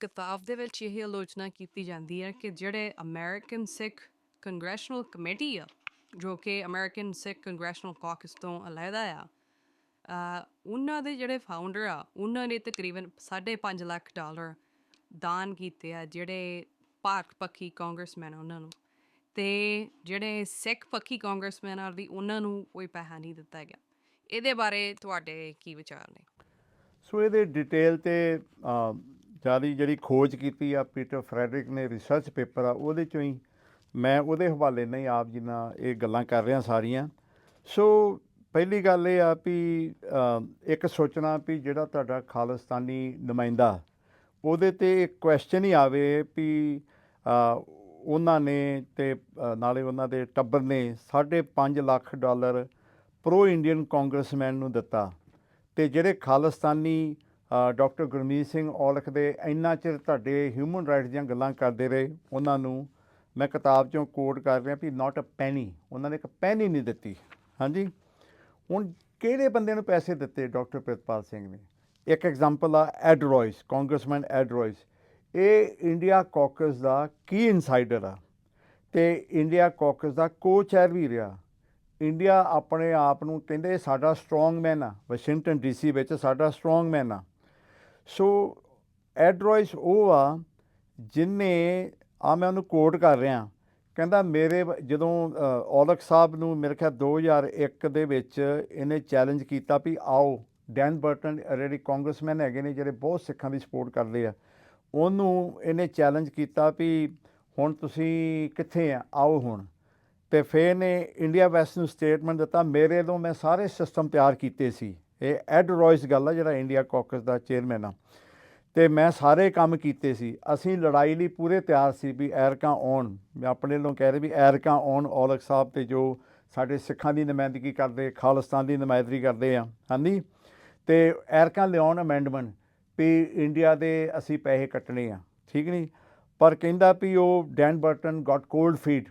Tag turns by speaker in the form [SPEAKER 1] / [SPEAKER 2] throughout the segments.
[SPEAKER 1] ਕਿਤਾਬ ਦੇ ਵਿੱਚ ਇਹ ਆਲੋਚਨਾ ਕੀਤੀ ਜਾਂਦੀ ਹੈ ਕਿ ਜਿਹੜੇ ਅਮਰੀਕਨ ਸਿੱਖ ਕੰਗਰੈਸ਼ਨਲ ਕਮੇਟੀ ਆ, ਜੋ ਕਿ ਅਮਰੀਕਨ ਸਿੱਖ ਕੰਗਰੈਸ਼ਨਲ ਕਾਕਸ ਤੋਂ ਅਲੱਗਾ ਆ ਉਹਨਾਂ ਦੇ ਜਿਹੜੇ ਫਾਊਂਡਰ ਆ, ਉਹਨਾਂ ਨੇ ਤਕਰੀਬਨ 5.5 ਲੱਖ ਡਾਲਰ ਦਾਨ ਕੀਤੇ ਆ ਜਿਹੜੇ ਭਾਰਤ ਪੱਖੀ ਕਾਂਗਰਸਮੈਨ ਆ ਉਹਨਾਂ ਨੂੰ। ਤੇ ਜਿਹੜੇ ਸਿੱਖ ਪੱਖੀ ਕਾਂਗਰਸਮੈਨ ਆ ਵੀ ਉਹਨਾਂ ਨੂੰ ਕੋਈ ਪੈਸਾ ਨਹੀਂ ਦਿੱਤਾ ਗਿਆ। ਇਹਦੇ ਬਾਰੇ ਤੁਹਾਡੇ ਕੀ ਵਿਚਾਰ ਨੇ?
[SPEAKER 2] ਸੋ ਇਹਦੇ ਡਿਟੇਲ ਤੇ ਜ਼ਿਆਦਾ ਜਿਹੜੀ ਖੋਜ ਕੀਤੀ ਆ, ਪੀਟਰ ਫਰੈਡਰਿਕ ਨੇ ਰਿਸਰਚ ਪੇਪਰ ਆ, ਉਹਦੇ ਚੋਂ ਹੀ ਮੈਂ ਉਹਦੇ ਹਵਾਲੇ ਨਹੀਂ ਆਪ ਜੀ ਨਾਲ ਇਹ ਗੱਲਾਂ ਕਰ ਰਿਹਾ ਸਾਰੀਆਂ। ਸੋ ਪਹਿਲੀ ਗੱਲ ਇਹ ਆ ਵੀ ਇੱਕ ਸੋਚਣਾ ਵੀ ਜਿਹੜਾ ਤੁਹਾਡਾ ਖਾਲਿਸਤਾਨੀ ਨੁਮਾਇੰਦਾ, ਉਹਦੇ ਤੇ ਇੱਕ ਕੁਐਸਚਨ ਹੀ ਆਵੇ ਵੀ ਉਹਨਾਂ ਨੇ ਤੇ ਨਾਲੇ ਉਹਨਾਂ ਦੇ ਟੱਬਰ ਨੇ 5.5 lakh dollar pro Indian congressman ਨੂੰ ਦਿੱਤਾ ਤੇ ਜਿਹੜੇ ਖਾਲਿਸਤਾਨੀ ਡਾਕਟਰ ਗੁਰਮੀਤ ਸਿੰਘ ਔਲਖ ਦੇ ਇੰਨਾ ਚਿਰ ਤੁਹਾਡੇ ਹਿਊਮਨ ਰਾਈਟਸ ਦੀਆਂ ਗੱਲਾਂ ਕਰਦੇ ਰਹੇ, ਉਹਨਾਂ ਨੂੰ ਮੈਂ ਕਿਤਾਬ ਚੋਂ ਕੋਟ ਕਰ ਰਿਹਾ ਵੀ ਨਾਟ ਅ ਪੈਨੀ ਉਹਨਾਂ ਨੇ ਇੱਕ ਪੈਨੀ ਨਹੀਂ ਦਿੱਤੀ, ਹਾਂਜੀ? ਹੁਣ ਕਿਹੜੇ ਬੰਦੇ ਨੂੰ ਪੈਸੇ ਦਿੱਤੇ ਡਾਕਟਰ ਪ੍ਰਿਤਪਾਲ ਸਿੰਘ ਨੇ? ਇੱਕ ਐਗਜ਼ਾਮਪਲ ਆ Ed Royce congressman Ed Royce ਇਹ ਇੰਡੀਆ ਕਾਕਸ ਦਾ ਕੀ ਇਨਸਾਈਡਰ ਆ ਤੇ ਇੰਡੀਆ ਕਾਕਸ ਦਾ ਕੋ-ਚੇਅਰ ਵੀ ਰਿਹਾ। ਇੰਡੀਆ ਆਪਣੇ ਆਪ ਨੂੰ ਕਹਿੰਦੇ ਸਾਡਾ ਸਟਰੋਂਗਮੈਨ ਆ ਵਾਸ਼ਿੰਗਟਨ ਡੀਸੀ ਵਿੱਚ ਸਾਡਾ ਸਟਰੋਂਗਮੈਨ ਆ। ਸੋ ਐਡ ਉਹ ਆ ਜਿਨੇ ਆ ਮੈਂ ਉਹਨੂੰ ਕੋਟ ਕਰ ਰਿਹਾ। ਕਹਿੰਦਾ ਮੇਰੇ ਵ- ਜਦੋਂ ਔਲਖ ਸਾਹਿਬ ਨੂੰ ਮੇਰੇ ਖਿਆਲ 2001 ਦੇ ਵਿੱਚ ਇਹਨੇ ਚੈਲੰਜ ਕੀਤਾ ਵੀ ਆਓ ਡੈਨ ਬਰਟਨ ਜਿਹੜੇ ਕਾਂਗਰਸਮੈਨ ਹੈਗੇ ਨੇ, ਜਿਹੜੇ ਬਹੁਤ ਸਿੱਖਾਂ ਦੀ ਸਪੋਰਟ ਕਰਦੇ ਆ, ਉਹਨੂੰ ਇਹਨੇ ਚੈਲੰਜ ਕੀਤਾ ਵੀ ਹੁਣ ਤੁਸੀਂ ਕਿੱਥੇ ਆ? ਆਓ ਹੁਣ। ਤੇ ਫਿਰ ਨੇ ਇੰਡੀਆ ਵੈਸਟ ਨੂੰ ਸਟੇਟਮੈਂਟ ਦਿੱਤਾ। ਮੇਰੇ ਤੋਂ ਮੈਂ ਸਾਰੇ ਸਿਸਟਮ ਤਿਆਰ ਕੀਤੇ ਸੀ। ਇਹ ਐਡ ਰੋਇਸ ਗੱਲ ਆ ਜਿਹੜਾ ਇੰਡੀਆ ਕਾਕਸ ਦਾ ਚੇਅਰਮੈਨ ਆ। ਤੇ ਮੈਂ ਸਾਰੇ ਕੰਮ ਕੀਤੇ ਸੀ। ਅਸੀਂ ਲੜਾਈ ਲਈ ਪੂਰੇ ਤਿਆਰ ਸੀ ਵੀ ਐਰਕਾਂ ਆਉਣ। ਮੈਂ ਆਪਣੇ ਵੱਲੋਂ ਕਹਿ ਰਿਹਾ ਵੀ ਐਰਕਾਂ ਆਉਣ, ਔਲਖ ਸਾਹਿਬ ਤੇ ਜੋ ਸਾਡੇ ਸਿੱਖਾਂ ਦੀ ਨੁਮਾਇੰਦਗੀ ਕਰਦੇ, ਖਾਲਿਸਤਾਨ ਦੀ ਨੁਮਾਇੰਦਗੀ ਕਰਦੇ ਆ। ਹਾਂਜੀ? ਤੇ ਐਰਕਾਂ ਲਿਆਉਣ ਅਮੈਂਡਮੈਂਟ ਵੀ ਇੰਡੀਆ ਦੇ ਅਸੀਂ ਪੈਸੇ ਕੱਟਣੇ ਆ। ਠੀਕ ਨਹੀਂ? ਪਰ ਕਹਿੰਦਾ ਵੀ ਉਹ Dan Burton got cold feet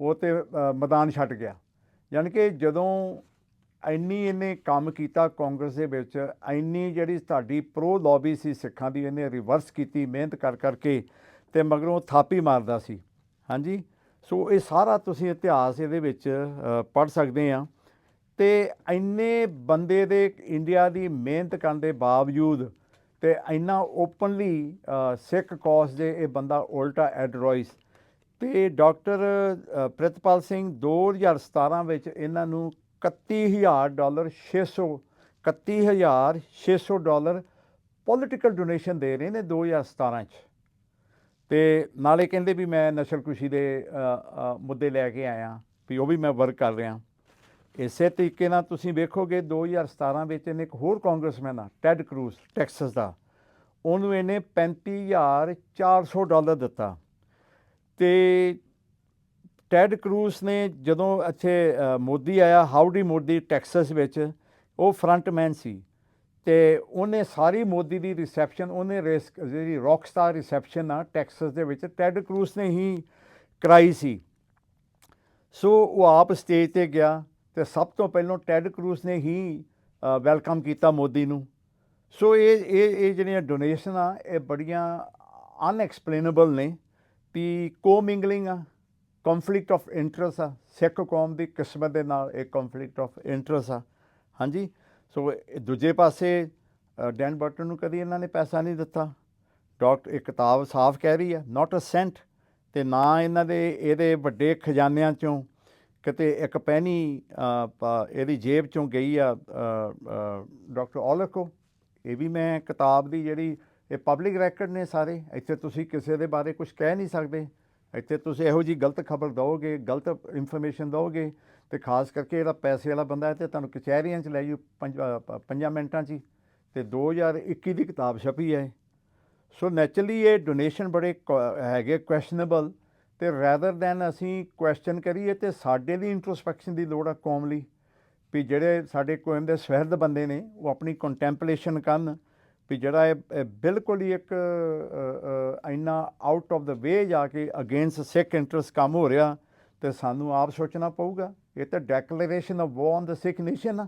[SPEAKER 2] ਉਹ ਤੇ ਮੈਦਾਨ ਛੱਡ ਗਿਆ। ਯਾਨੀ ਕਿ ਜਦੋਂ ਇੰਨੀ ਇਹਨੇ ਕੰਮ ਕੀਤਾ ਕਾਂਗਰਸ ਦੇ ਵਿੱਚ, ਇੰਨੀ ਜਿਹੜੀ ਤੁਹਾਡੀ ਪ੍ਰੋ ਲੌਬੀ ਸੀ ਸਿੱਖਾਂ ਦੀ, ਇਹਨੇ ਰਿਵਰਸ ਕੀਤੀ, ਮਿਹਨਤ ਕਰ ਕਰਕੇ ਤੇ ਮਗਰੋਂ ਥਾਪੀ ਮਾਰਦਾ ਸੀ। ਹਾਂਜੀ? ਸੋ ਇਹ ਸਾਰਾ ਤੁਸੀਂ ਇਤਿਹਾਸ ਇਹਦੇ ਵਿੱਚ ਪੜ ਸਕਦੇ ਆ। ਤੇ ਇੰਨੇ ਬੰਦੇ ਦੇ ਇੰਡੀਆ ਦੀ ਮਿਹਨਤ ਕਰਨ ਦੇ ਬਾਵਜੂਦ ਤੇ ਇੰਨਾ ਓਪਨਲੀ ਸਿੱਖ ਕੌਸ ਦੇ ਇਹ ਬੰਦਾ ਉਲਟਾ ਐਡਰੋਇਸ ਤੇ ਡਾਕਟਰ ਪ੍ਰਿਤਪਾਲ ਸਿੰਘ 2017 ਵਿੱਚ ਇਹਨਾਂ ਨੂੰ 31000 ਡਾਲਰ 600 31600 ਡਾਲਰ ਪੋਲਿਟੀਕਲ ਡੋਨੇਸ਼ਨ ਦੇ ਰਹੇ ਨੇ 2017 ਚ। ਤੇ ਨਾਲੇ ਕਹਿੰਦੇ ਵੀ ਮੈਂ ਨਸ਼ਲਕੁਸ਼ੀ ਦੇ ਮੁੱਦੇ ਲੈ ਕੇ ਆਇਆ, ਵੀ ਉਹ ਵੀ ਮੈਂ ਵਰਕ ਕਰ ਰਿਹਾ। ਇਸੇ ਤਰੀਕੇ ਨਾਲ ਤੁਸੀਂ ਵੇਖੋਗੇ 2017 ਵਿੱਚ ਇਹਨੇ ਇੱਕ ਹੋਰ ਕਾਂਗਰਸਮੈਨ ਆ, ਟੈਡ ਕਰੂਜ਼, ਟੈਕਸਸ ਦਾ। ਉਹਨੂੰ ਇਹਨੇ 35400 ਡਾਲਰ ਦਿੱਤਾ। ਤੇ ਟੈਡ ਕਰੂਜ਼ ਨੇ ਜਦੋਂ ਇੱਥੇ ਮੋਦੀ ਆਇਆ, ਹਾਊਡੀ ਮੋਦੀ ਟੈਕਸਸ ਵਿੱਚ, ਉਹ ਫਰੰਟਮੈਨ ਸੀ ਤੇ ਉਹਨੇ ਸਾਰੀ ਮੋਦੀ ਦੀ ਰਿਸੈਪਸ਼ਨ, ਉਹਨੇ ਰਿਸ- ਜਿਹੜੀ ਰੌਕਸਟਾਰ ਰਿਸੈਪਸ਼ਨ ਆ ਟੈਕਸਸ ਦੇ ਵਿੱਚ, ਟੈਡ ਕਰੂਜ਼ ਨੇ ਹੀ ਕਰਾਈ ਸੀ। ਸੋ ਉਹ ਆਪ ਸਟੇਜ ਤੇ ਗਿਆ ਤੇ ਸਭ ਤੋਂ ਪਹਿਲਾਂ ਟੈਡ ਕਰੂਜ਼ ਨੇ ਹੀ ਵੈਲਕਮ ਕੀਤਾ ਮੋਦੀ ਨੂੰ। ਸੋ ਇਹ ਇਹ ਇਹ ਜਿਹੜੀਆਂ ਡੋਨੇਸ਼ਨ ਆ, ਇਹ ਬੜੀਆਂ ਅਨਐਕਸਪਲੇਨੇਬਲ ਨੇ, ਵੀ ਕੋਮਿੰਗਲਿੰਗ ਆ। ਕੰਫਲਿਕਟ ਆਫ ਇੰਟਰਸਟ ਆ। ਸਿੱਖ ਕੌਮ ਦੀ ਕਿਸਮਤ ਦੇ ਨਾਲ ਇਹ ਕੰਫਲਿਕਟ ਆਫ ਇੰਟਰਸਟ ਆ। ਹਾਂਜੀ, ਸੋ ਦੂਜੇ ਪਾਸੇ ਡੈਨ ਬਰਟਨ ਨੂੰ ਕਦੀ ਇਹਨਾਂ ਨੇ ਪੈਸਾ ਨਹੀਂ ਦਿੱਤਾ। ਡਾਕਟਰ, ਇਹ ਕਿਤਾਬ ਸਾਫ਼ ਕਹਿ ਰਹੀ ਹੈ ਨਾਟ ਅ ਸੈਂਟ ਤੇ ਨਾ ਇਹਨਾਂ ਦੇ ਇਹਦੇ ਵੱਡੇ ਖਜ਼ਾਨਿਆਂ ਚੋਂ ਕਿਤੇ ਇੱਕ ਪੈਨੀ ਇਹਦੀ ਜੇਬ ਚੋਂ ਗਈ ਆ ਡਾਕਟਰ ਔਲਖੋ ਇਹ ਵੀ ਮੈਂ ਕਿਤਾਬ ਦੀ ਜਿਹੜੀ, ਇਹ ਪਬਲਿਕ ਰੈਕਡ ਨੇ ਸਾਰੇ। ਇੱਥੇ ਤੁਸੀਂ ਕਿਸੇ ਦੇ ਬਾਰੇ ਕੁਝ ਕਹਿ ਨਹੀਂ ਸਕਦੇ। ਇੱਥੇ ਤੁਸੀਂ ਇਹੋ ਜੀ ਗਲਤ ਖਬਰ ਦਿਓਗੇ, ਗਲਤ ਇਨਫੋਰਮੇਸ਼ਨ ਦਿਓਗੇ ਤੇ ਖਾਸ ਕਰਕੇ ਜਿਹੜਾ ਪੈਸੇ ਵਾਲਾ ਬੰਦਾ ਹੈ ਤੇ ਤੁਹਾਨੂੰ ਕਚਹਿਰੀਆਂ 'ਚ ਲੈ ਜੂ ਪੰਜ ਪੰਜਾਂ ਮਿੰਟਾਂ 'ਚ ਹੀ ਤੇ 2021 ਦੀ ਕਿਤਾਬ ਛਪੀ ਹੈ। ਸੋ ਨੈਚੁਰਲੀ ਇਹ ਡੋਨੇਸ਼ਨ ਬੜੇ ਕੁ- ਹੈਗੇ ਕੁਐਸਚਨੇਬਲ ਤੇ ਰੈਦਰ ਦੈਨ ਅਸੀਂ ਕੁਐਸਚਨ ਕਰੀਏ ਤੇ ਸਾਡੇ ਲਈ ਇੰਟਰੋਸਪੈਕਸ਼ਨ ਦੀ ਲੋੜ ਆ ਕੌਮ ਲਈ ਵੀ ਜਿਹੜੇ ਸਾਡੇ ਕੋਮ ਦੇ ਸਹਿਰਦ ਬੰਦੇ ਨੇ ਉਹ ਆਪਣੀ ਕੰਟੈਂਪਲੇਸ਼ਨ ਕਰਨ ਵੀ ਜਿਹੜਾ ਇਹ ਬਿਲਕੁਲ ਹੀ ਇੱਕ ਇੰਨਾ ਆਊਟ ਆਫ ਦ ਵੇ ਜਾ ਕੇ ਅਗੇਂਸਟ ਸਿੱਖ ਇੰਟਰਸਟ ਕੰਮ ਹੋ ਰਿਹਾ ਤੇ ਸਾਨੂੰ ਆਪ ਸੋਚਣਾ ਪਊਗਾ। ਇਹ ਤਾਂ declaration of war on the Sikh nation ਆ।